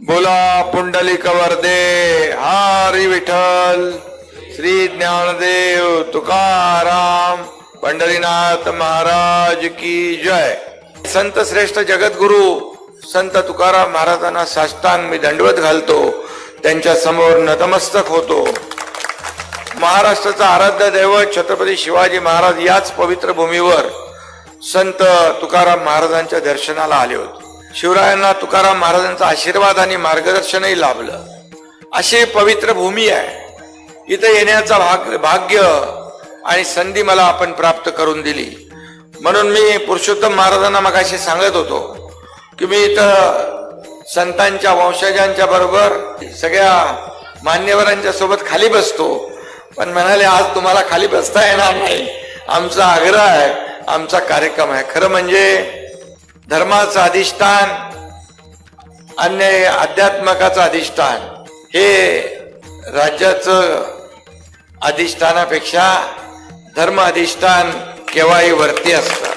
बोला पुंडलिक वर्दे हरी विठ्ठल श्री ज्ञानदेव तुकाराम पंढरीनाथ महाराज की जय. संत श्रेष्ठ जगद्गुरु संत तुकाराम महाराजांना साष्टांग मी दंडवत घालतो त्यांच्यासमोर नतमस्तक होतो. महाराष्ट्राचा आराध्य दैवत छत्रपती शिवाजी महाराज याच पवित्र भूमीवर संत तुकाराम महाराजांच्या दर्शनाला आले होते. शिवरायांना तुकाराम महाराजांचा आशीर्वाद आणि मार्गदर्शनही लाभलं. अशी पवित्र भूमी आहे. इथं येण्याचा भाग भाग्य आणि संधी मला आपण प्राप्त करून दिली. म्हणून मी पुरुषोत्तम महाराजांना मगाशी सांगत होतो की मी इथं संतांच्या वंशजांच्या बरोबर सगळ्या मान्यवरांच्या सोबत खाली बसतो. पण म्हणाले आज तुम्हाला खाली बसता येणार नाही. आमचा आग्रह आहे आमचा कार्यक्रम आहे. खरं म्हणजे धर्माचं अधिष्ठान अन्य अध्यात्मकाचं अधिष्ठान हे राज्याचं अधिष्ठानापेक्षा धर्म अधिष्ठान केव्हाही वरती असतं.